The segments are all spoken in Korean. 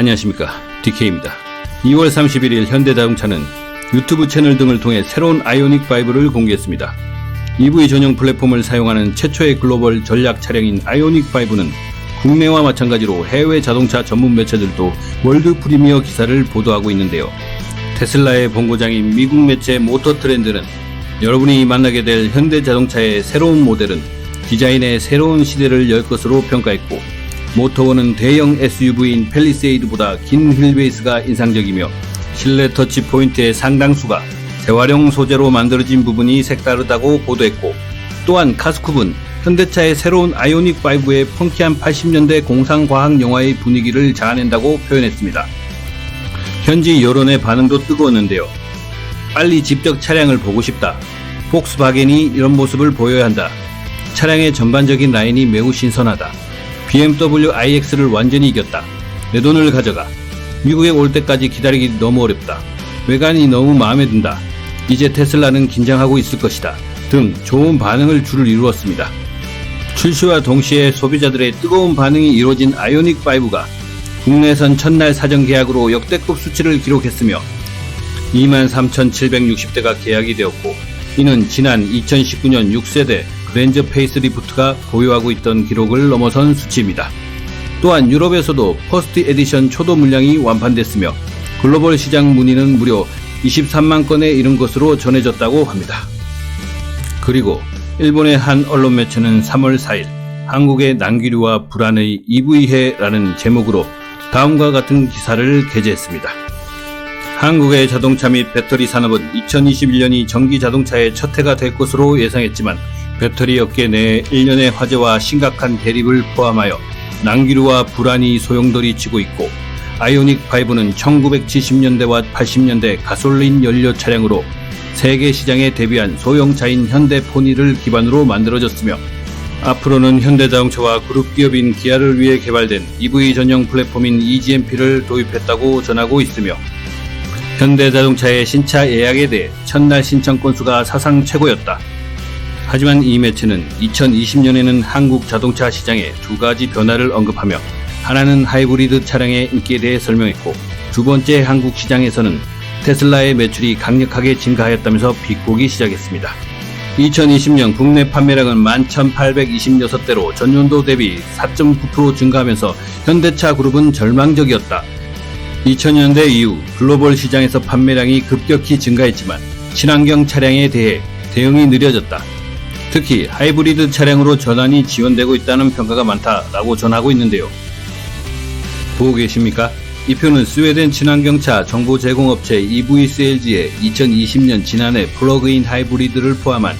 안녕하십니까 DK입니다. 2월 31일 현대자동차는 유튜브 채널 등을 통해 새로운 아이오닉 5를 공개했습니다. EV 전용 플랫폼을 사용하는 최초의 글로벌 전략 차량인 아이오닉 5는 국내와 마찬가지로 해외 자동차 전문 매체들도 월드 프리미어 기사를 보도하고 있는데요. 테슬라의 본고장인 미국 매체 모터 트렌드는 여러분이 만나게 될 현대 자동차의 새로운 모델은 디자인의 새로운 시대를 열 것으로 평가했고 모터원은 대형 SUV인 펠리세이드보다 긴 휠베이스가 인상적이며 실내 터치 포인트의 상당수가 재활용 소재로 만들어진 부분이 색다르다고 보도했고 또한 카스쿱은 현대차의 새로운 아이오닉 5의 펑키한 80년대 공상과학 영화의 분위기를 자아낸다고 표현했습니다. 현지 여론의 반응도 뜨거웠는데요. 빨리 직접 차량을 보고 싶다. 폭스바겐이 이런 모습을 보여야 한다. 차량의 전반적인 라인이 매우 신선하다. BMW iX를 완전히 이겼다. 내 돈을 가져가. 미국에 올 때까지 기다리기 너무 어렵다. 외관이 너무 마음에 든다. 이제 테슬라는 긴장하고 있을 것이다. 등 좋은 반응을 줄을 이루었습니다. 출시와 동시에 소비자들의 뜨거운 반응이 이루어진 아이오닉 5가 국내선 첫날 사전 계약으로 역대급 수치를 기록했으며 23,760대가 계약이 되었고 이는 지난 2019년 6세대 그랜저 페이스리프트가 보유하고 있던 기록을 넘어선 수치입니다. 또한 유럽에서도 퍼스트 에디션 초도 물량이 완판됐으며 글로벌 시장 문의는 무려 23만 건에 이른 것으로 전해졌다고 합니다. 그리고 일본의 한 언론 매체는 3월 4일 한국의 난기류와 불안의 EV해라는 제목으로 다음과 같은 기사를 게재했습니다. 한국의 자동차 및 배터리 산업은 2021년이 전기 자동차의 첫 해가 될 것으로 예상했지만 배터리 업계 내 일련의 화재와 심각한 대립을 포함하여 난기류와 불안이 소용돌이 치고 있고 아이오닉 5는 1970년대와 80년대 가솔린 연료 차량으로 세계 시장에 대비한 소형차인 현대 포니를 기반으로 만들어졌으며 앞으로는 현대자동차와 그룹 기업인 기아를 위해 개발된 EV 전용 플랫폼인 EGMP를 도입했다고 전하고 있으며 현대자동차의 신차 예약에 대해 첫날 신청 건수가 사상 최고였다. 하지만 이 매체는 2020년에는 한국 자동차 시장에 두 가지 변화를 언급하며 하나는 하이브리드 차량의 인기에 대해 설명했고 두 번째 한국 시장에서는 테슬라의 매출이 강력하게 증가하였다면서 비꼬기 시작했습니다. 2020년 국내 판매량은 11,826대로 전년도 대비 4.9% 증가하면서 현대차 그룹은 절망적이었다. 2000년대 이후 글로벌 시장에서 판매량이 급격히 증가했지만 친환경 차량에 대해 대응이 느려졌다. 특히 하이브리드 차량으로 전환이 지원되고 있다는 평가가 많다라고 전하고 있는데요. 보고 계십니까? 이 표는 스웨덴 친환경차 정보 제공업체 EVCLG의 2020년 지난해 플러그인 하이브리드를 포함한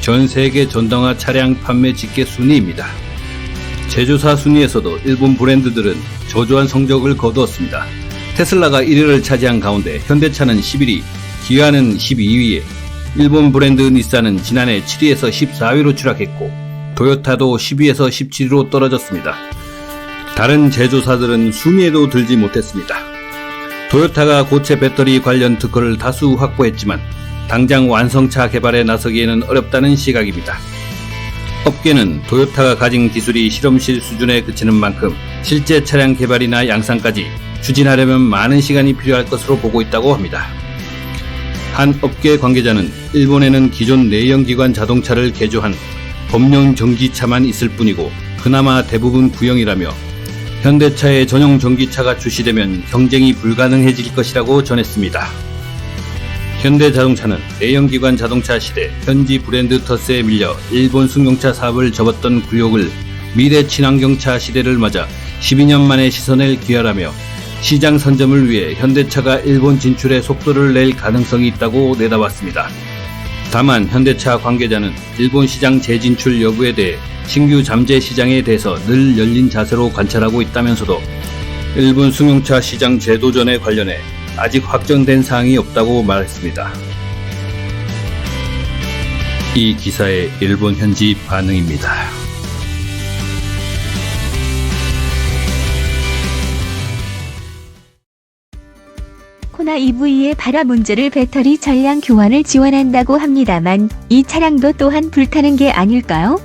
전 세계 전동화 차량 판매 집계 순위입니다. 제조사 순위에서도 일본 브랜드들은 저조한 성적을 거두었습니다. 테슬라가 1위를 차지한 가운데 현대차는 11위, 기아는 12위에 일본 브랜드 닛산은 지난해 7위에서 14위로 추락했고 도요타도 10위에서 17위로 떨어졌습니다. 다른 제조사들은 순위에도 들지 못했습니다. 도요타가 고체 배터리 관련 특허를 다수 확보했지만 당장 완성차 개발에 나서기에는 어렵다는 시각입니다. 업계는 도요타가 가진 기술이 실험실 수준에 그치는 만큼 실제 차량 개발이나 양산까지 추진하려면 많은 시간이 필요할 것으로 보고 있다고 합니다. 한 업계 관계자는 일본에는 기존 내연기관 자동차를 개조한 법령 전기차만 있을 뿐이고 그나마 대부분 구형이라며 현대차의 전용 전기차가 출시되면 경쟁이 불가능해질 것이라고 전했습니다. 현대자동차는 내연기관 자동차 시대 현지 브랜드 터스에 밀려 일본 승용차 사업을 접었던 굴욕을 미래 친환경차 시대를 맞아 12년 만에 시선을 기하라며 시장 선점을 위해 현대차가 일본 진출에 속도를 낼 가능성이 있다고 내다봤습니다. 다만 현대차 관계자는 일본 시장 재진출 여부에 대해 신규 잠재 시장에 대해서 늘 열린 자세로 관찰하고 있다면서도 일본 승용차 시장 재도전에 관련해 아직 확정된 사항이 없다고 말했습니다. 이 기사의 일본 현지 반응입니다. 코나 EV의 발화 문제를 배터리 전량 교환을 지원한다고 합니다만 이 차량도 또한 불타는 게 아닐까요?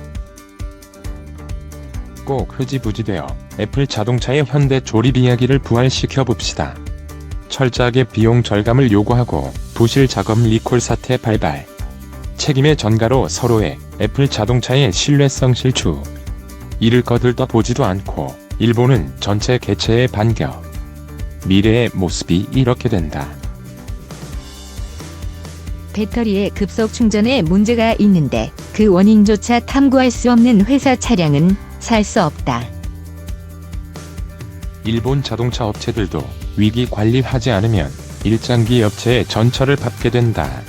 꼭 흐지부지되어 애플 자동차의 현대 조립 이야기를 부활시켜 봅시다. 철저하게 비용 절감을 요구하고 부실 작업 리콜 사태 발발. 책임의 전가로 서로의 애플 자동차의 신뢰성 실추. 이를 거들떠 보지도 않고 일본은 전체 개체의 반격. 미래의 모습이 이렇게 된다. 배터리의 급속 충전에 문제가 있는데 그 원인조차 탐구할 수 없는 회사 차량은 살 수 없다. 일본 자동차 업체들도 위기 관리하지 않으면 일장기 업체의 전철을 밟게 된다.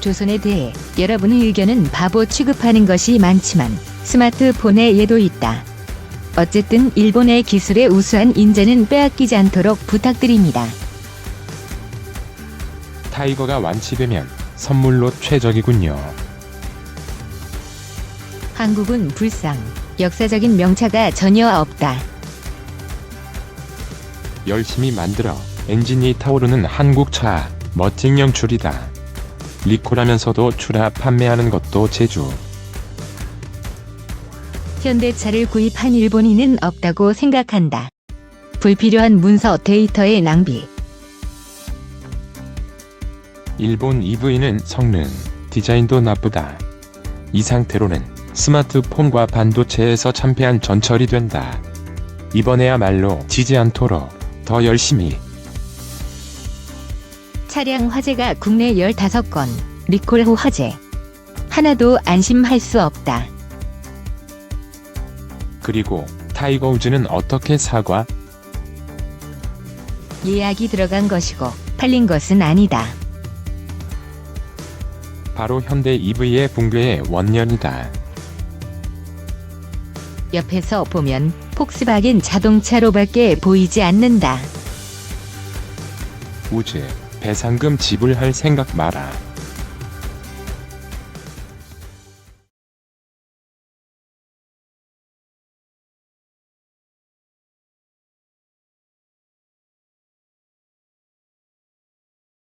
조선에 대해 여러분의 의견은 바보 취급하는 것이 많지만 스마트폰에 예도 있다. 어쨌든 일본의 기술의 우수한 인재는 빼앗기지 않도록 부탁드립니다. 타이거가 완치되면 선물로 최적이군요. 한국은 불상, 역사적인 명차가 전혀 없다. 열심히 만들어 엔진이 타오르는 한국차 멋진 영출이다. 리콜하면서도 출하 판매하는 것도 제주. 현대차를 구입한 일본인은 없다고 생각한다. 불필요한 문서 데이터의 낭비. 일본 EV는 성능, 디자인도 나쁘다. 이 상태로는 스마트폰과 반도체에서 참패한 전철이 된다. 이번에야말로 지지 않도록 더 열심히 차량 화재가 국내 15건, 리콜 후 화재. 하나도 안심할 수 없다. 그리고 타이거 우즈는 어떻게 사과? 예약이 들어간 것이고 팔린 것은 아니다. 바로 현대 EV의 붕괴의 원년이다. 옆에서 보면 폭스바겐 자동차로밖에 보이지 않는다. 우즈, 배상금 지불할 생각 마라.